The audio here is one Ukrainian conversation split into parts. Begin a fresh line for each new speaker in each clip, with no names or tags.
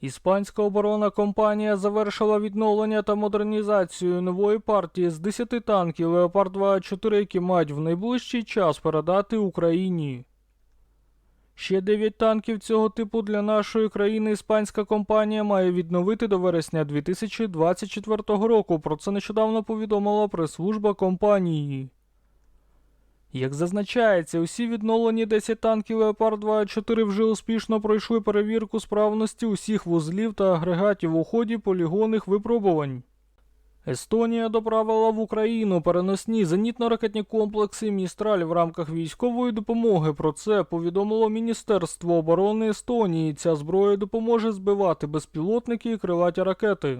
Іспанська оборонна компанія завершила відновлення та модернізацію нової партії з 10 танків Леопард 24, які мають в найближчий час передати Україні. Ще 9 танків цього типу для нашої країни іспанська компанія має відновити до вересня 2024 року. Про це нещодавно повідомила прес-служба компанії. Як зазначається, усі відновлені 10 танків Леопард 24 вже успішно пройшли перевірку справності усіх вузлів та агрегатів у ході полігонних випробувань. Естонія доправила в Україну переносні зенітно-ракетні комплекси Містраль в рамках військової допомоги. Про це повідомило Міністерство оборони Естонії. Ця зброя допоможе збивати безпілотники і крилаті ракети.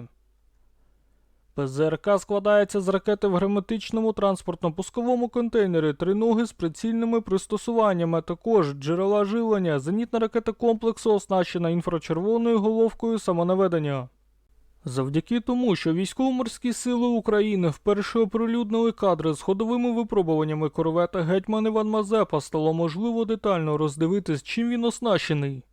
ПЗРК складається з ракети в герметичному транспортно-пусковому контейнері, триноги з прицільними пристосуваннями, також джерела живлення, зенітна ракета комплексу оснащена інфрачервоною головкою самонаведення. Завдяки тому, що військово-морські сили України вперше оприлюднили кадри з ходовими випробуваннями корвета гетьман Іван Мазепа, стало можливо детально роздивитись, чим він оснащений.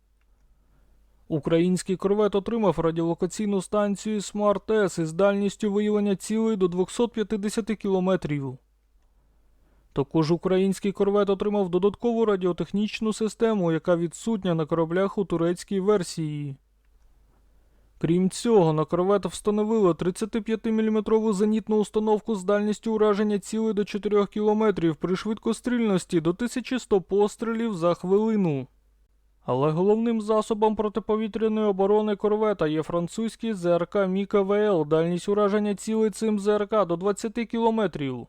Український корвет отримав радіолокаційну станцію Smart S із дальністю виявлення цілей до 250 кілометрів. Також український корвет отримав додаткову радіотехнічну систему, яка відсутня на кораблях у турецькій версії. Крім цього, на корвет встановили 35-мм зенітну установку з дальністю ураження цілей до 4 км при швидкострільності до 1100 пострілів за хвилину. Але головним засобом протиповітряної оборони корвета є французький ЗРК Міка ВЛ, дальність ураження цілей цим ЗРК до 20 кілометрів.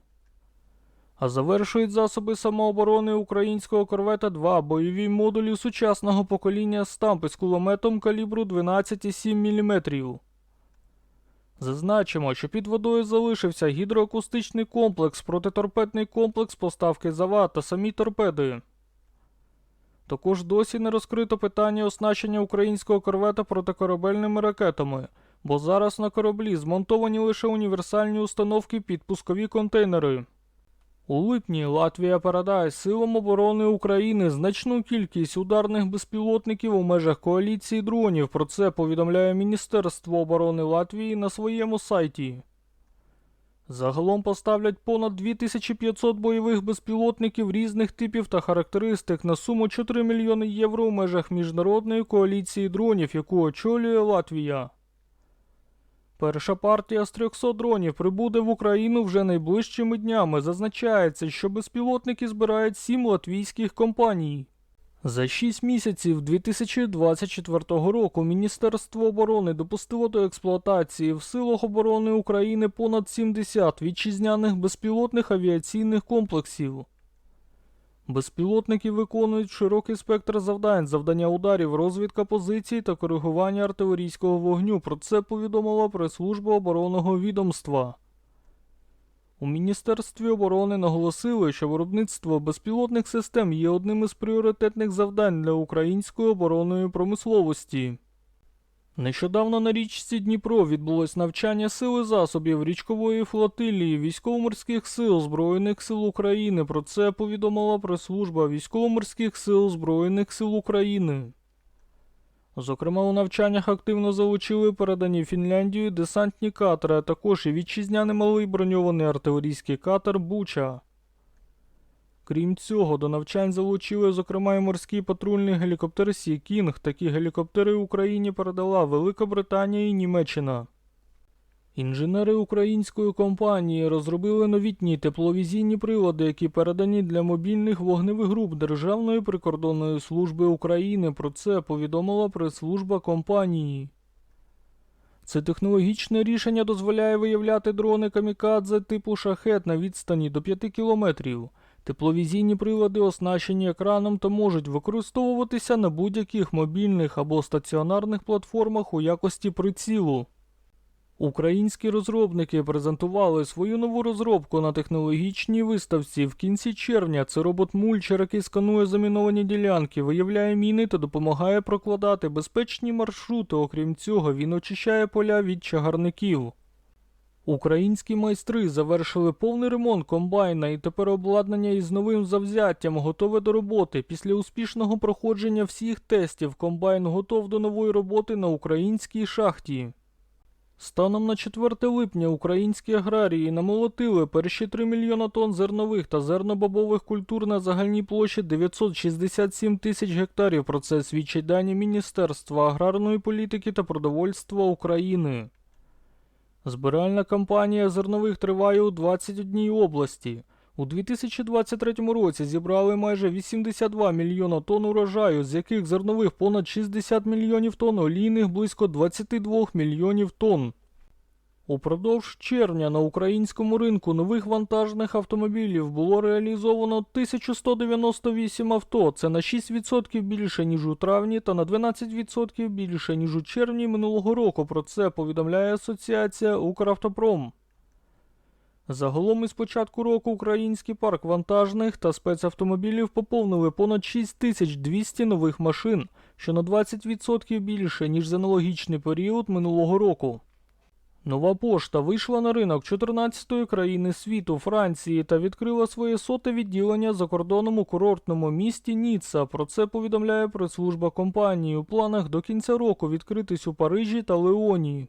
А завершують засоби самооборони українського корвета 2 бойові модулі сучасного покоління стамп із кулеметом калібру 12,7 мм. Зазначимо, що під водою залишився гідроакустичний комплекс, протиторпедний комплекс поставки завад та самі торпеди. Також досі не розкрито питання оснащення українського корвета протикорабельними ракетами, бо зараз на кораблі змонтовані лише універсальні установки під пускові контейнери. У липні Латвія передає силам оборони України значну кількість ударних безпілотників у межах коаліції дронів. Про це повідомляє Міністерство оборони Латвії на своєму сайті. Загалом поставлять понад 2500 бойових безпілотників різних типів та характеристик на суму 4 мільйони євро у межах міжнародної коаліції дронів, яку очолює Латвія. Перша партія з 300 дронів прибуде в Україну вже найближчими днями. Зазначається, що безпілотники збирають 7 латвійських компаній. За 6 місяців 2024 року Міністерство оборони допустило до експлуатації в силах оборони України понад 70 вітчизняних безпілотних авіаційних комплексів. Безпілотники виконують широкий спектр завдань, завдання ударів, розвідка позицій та коригування артилерійського вогню. Про це повідомила прес-служба оборонного відомства. У Міністерстві оборони наголосили, що виробництво безпілотних систем є одним із пріоритетних завдань для української оборонної промисловості. Нещодавно на річці Дніпро відбулось навчання сили засобів річкової флотилії військово-морських сил Збройних сил України. Про це повідомила прес-служба військово-морських сил Збройних сил України. Зокрема, у навчаннях активно залучили передані Фінляндію десантні катери, а також і вітчизняний малий броньований артилерійський катер Буча. Крім цього, до навчань залучили, зокрема, і морський патрульний гелікоптер Сі Кінг. Такі гелікоптери Україні передала Велика Британія і Німеччина. Інженери української компанії розробили новітні тепловізійні прилади, які передані для мобільних вогневих груп Державної прикордонної служби України. Про це повідомила прес-служба компанії. Це технологічне рішення дозволяє виявляти дрони камікадзе типу шахет на відстані до 5 кілометрів. Тепловізійні прилади оснащені екраном та можуть використовуватися на будь-яких мобільних або стаціонарних платформах у якості прицілу. Українські розробники презентували свою нову розробку на технологічній виставці в кінці червня. Це робот-мульчер, який сканує заміновані ділянки, виявляє міни та допомагає прокладати безпечні маршрути. Окрім цього, він очищає поля від чагарників. Українські майстри завершили повний ремонт комбайна і тепер обладнання із новим завзяттям готове до роботи. Після успішного проходження всіх тестів комбайн готов до нової роботи на українській шахті. Станом на 4 липня українські аграрії намолотили перші 3 мільйона тонн зернових та зернобобових культур на загальній площі 967 тисяч гектарів. Про це свідчать дані Міністерства аграрної політики та продовольства України. Збиральна кампанія зернових триває у 21 області. У 2023 році зібрали майже 82 мільйона тонн урожаю, з яких зернових понад 60 мільйонів тонн, олійних близько 22 мільйонів тонн. Упродовж червня на українському ринку нових вантажних автомобілів було реалізовано 1198 авто. Це на 6% більше, ніж у травні, та на 12% більше, ніж у червні минулого року. Про це повідомляє Асоціація Укравтопром. Загалом із початку року український парк вантажних та спецавтомобілів поповнили понад 6200 нових машин, що на 20% більше, ніж за аналогічний період минулого року. Нова пошта вийшла на ринок 14-ї країни світу Франції та відкрила своє соте відділення за кордоном у курортному місті Ніцца. Про це повідомляє прес-служба компанії. У планах до кінця року відкритись у Парижі та Леоні.